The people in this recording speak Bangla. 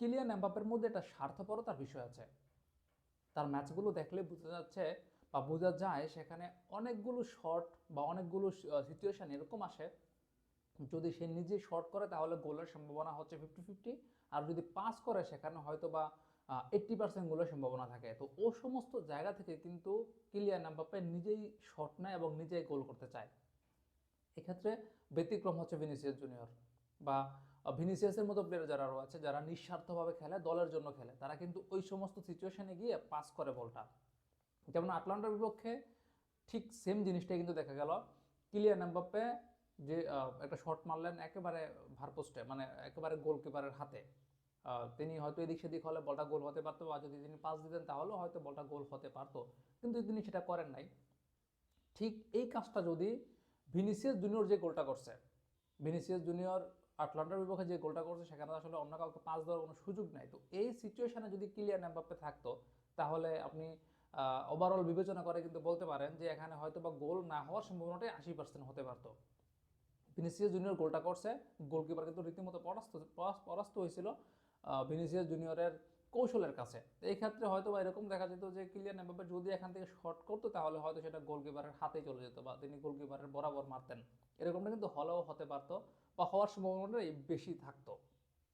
কিলিয়ান এমবাপের মধ্যে একটা স্বার্থপরতার বিষয় আছে। তার ম্যাচগুলো দেখলে বোঝা যাচ্ছে বা বোঝা যায় সেখানে অনেকগুলো শট বা অনেকগুলো সিচুয়েশন এরকম আসে। যদি সে নিজে শর্ট করে তাহলে গোলের সম্ভাবনা হচ্ছে ফিফটি ফিফটি আর যদি পাস করে সেখানে হয়তো বা এইট্টি পার্সেন্ট গোলের সম্ভাবনা থাকে। তো ও সমস্ত জায়গা থেকে কিন্তু কিলিয়ান এমবাপ্পে নিজেই শট নেয় এবং নিজেই গোল করতে চায়। এক্ষেত্রে ব্যতিক্রম হচ্ছে ভিনিসিয়াস জুনিয়র বা ভিনিসিয়াসের মতো প্লেয়ার যারা আছে, যারা নিঃস্বার্থভাবে খেলে, দলের জন্য খেলে, তারা কিন্তু ওই সমস্ত সিচুয়েশনে গিয়ে পাস করে বলটা। যেমন আটলান্টার বিপক্ষে ঠিক সেম জিনিসটাই কিন্তু দেখা গেল। কিলিয়ান এমবাপ্পে যে একটা শট মারলেন একেবারে ভারপোস্টে মানে একেবারে গোলকিপারের হাতে। তিনি হয়তো এদিক সেদিক হলে বলটা গোল হতে পারতো বা যদি তিনি পাস দিতেন তাহলেও হয়তো বলটা গোল হতে পারতো। কিন্তু তিনি সেটা করেন নাই। ঠিক এই কাজটা যদি ভিনিসিয়াস জুনিয়র যে গোলটা করছে, ভিনিসিয়াস জুনিয়র আটলান্টার বিপক্ষে যে গোলটা করছে, সেখানে আসলে অন্য কাউকে পাস দেওয়ার কোনো সুযোগ নাই। তো এই সিচুয়েশনে যদি ক্লিয়ার এমবাপ্পে থাকতো, তাহলে আপনি ওভারঅল বিবেচনা করে কিন্তু বলতে পারেন যে এখানে হয়তো বা গোল না হওয়ার সম্ভাবনাটাই আশি পার্সেন্ট হতে পারতো। ভিনিসিয়াস জুনিয়র গোলটা করছে গোলকিপার কিন্তু রীতিমতো পরাস্ত পরাস- পরাস্ত হয়েছিল। ভিনিসিয়াস জুনিয়রের কৌশলের কাছে। এই ক্ষেত্রে হয়তো বা এরকম দেখা যেত যে কিলিয়ান এমবাপ্পে যদি এখান থেকে শর্ট করতো, তাহলে হয়তো সেটা গোলকিপারের হাতে চলে যেত বা তিনি গোলকিপারের বরাবর মারতেন। এরকমটা কিন্তু হলেও হতে পারতো বা হওয়ার সম্ভাবনাটাই বেশি থাকতো।